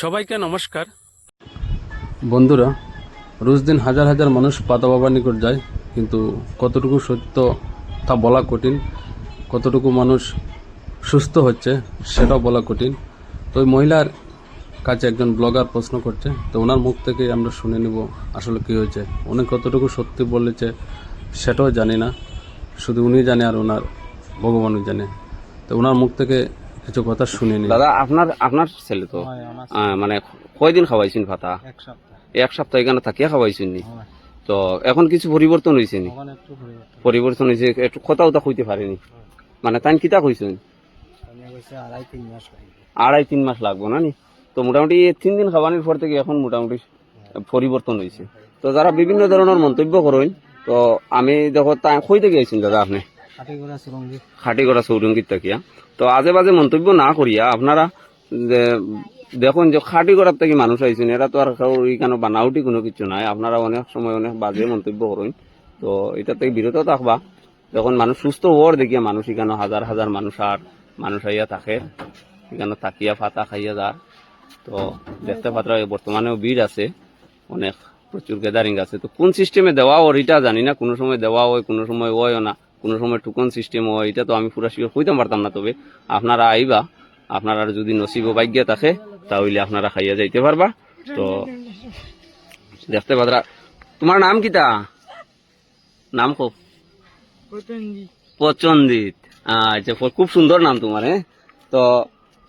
সবাইকে নমস্কার। বন্ধুরা, রোজ দিন হাজার হাজার মানুষ পাতা বাবার নিকট যায়, কিন্তু কতটুকু সত্য তা বলা কঠিন, কতটুকু মানুষ সুস্থ হচ্ছে সেটাও বলা কঠিন। তো ওই মহিলার কাছে একজন ব্লগার প্রশ্ন করছে, তো ওনার মুখ থেকেই আমরা শুনে নিব আসলে কী হয়েছে। উনি কতটুকু সত্যি বলেছে সেটাও জানি না, শুধু উনি জানে আর ওনার ভগবানও জানে। তো ওনার মুখ থেকে কিছু কথা শুনে নি। দাদা আপনার আপনার ছেলে তো? মানে কয়দিন খাওয়াইছেন ভাতা? এক সপ্তাহ। এক সপ্তাহ এখানে থাকিয়া খাওয়াইছেন নি? তো এখন কিছু পরিবর্তন হয়েছে নি? পরিবর্তন। পরিবর্তন হয়েছে একটু কথাও তা হইতে পারেনি। মানে তাই কিতা কইছেন? আড়াই তিন মাস লাগবে। আড়াই তিন মাস লাগবো না নি? তো মোটামুটি তিন দিন খাওয়ানোর পর থেকে এখন মোটামুটি পরিবর্তন হয়েছে তো যারা বিভিন্ন ধরনের মন্তব্য করেন তো আমি দেখো তাই কই থেকে আইছেন দাদা আপনি? করা চৌরঙ্গিত থাকিয়া তো আজে বাজে মন্তব্য না করিয়া আপনারা দেখুন যে খাটি করার থেকে মানুষ আইছেন, এরা তো আর কেন বানাউটি কোনো কিছু নাই। আপনারা অনেক সময় অনেক বাজে মন্তব্য করেন। তো এটা থেকে বিরত থাকবা। যখন মানুষ সুস্থ হওয়ার দেখিয়া মানুষ এখানে হাজার হাজার মানুষ আর মানুষ আইয়া থাকে এখানে থাকিয়া ফাতা খাইয়া যার তো দেখতে পাত্রা বর্তমানেও ভিড় আছে, অনেক প্রচুর গ্যাদারিং আছে। তো কোন সিস্টেমে দেওয়া ওর এটা জানি না, কোনো সময় দেওয়া হয়, কোনো সময় হয় না। কোনো সময় টুকন সিস্টেম হয় এটা তো আমি পুরা শিওর কইতে পারতাম না তবে আপনারা আইবা আপনারা যদি নসিব ভাগ্য থাকে তাহলে আপনারা খাইয়া যাইতে পারবা। তো দেখতে পাত্রা তোমার নাম কিতা? নাম কো পচন্দিত আচ্ছা খুব সুন্দর নাম তোমার হ্যাঁ? তো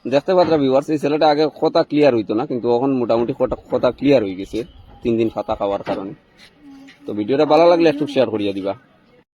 দেখতে পাত্রা ভিউয়ার্স এই ছেলেটা আগে কথা ক্লিয়ার হইতো না কিন্তু এখন মোটামুটি কথা কথা ক্লিয়ার হয়ে গেছে তিন দিন ফাতা খাওয়ার কারণে। তো ভিডিওটা ভালো লাগলে একটু শেয়ার করিয়া দিবা।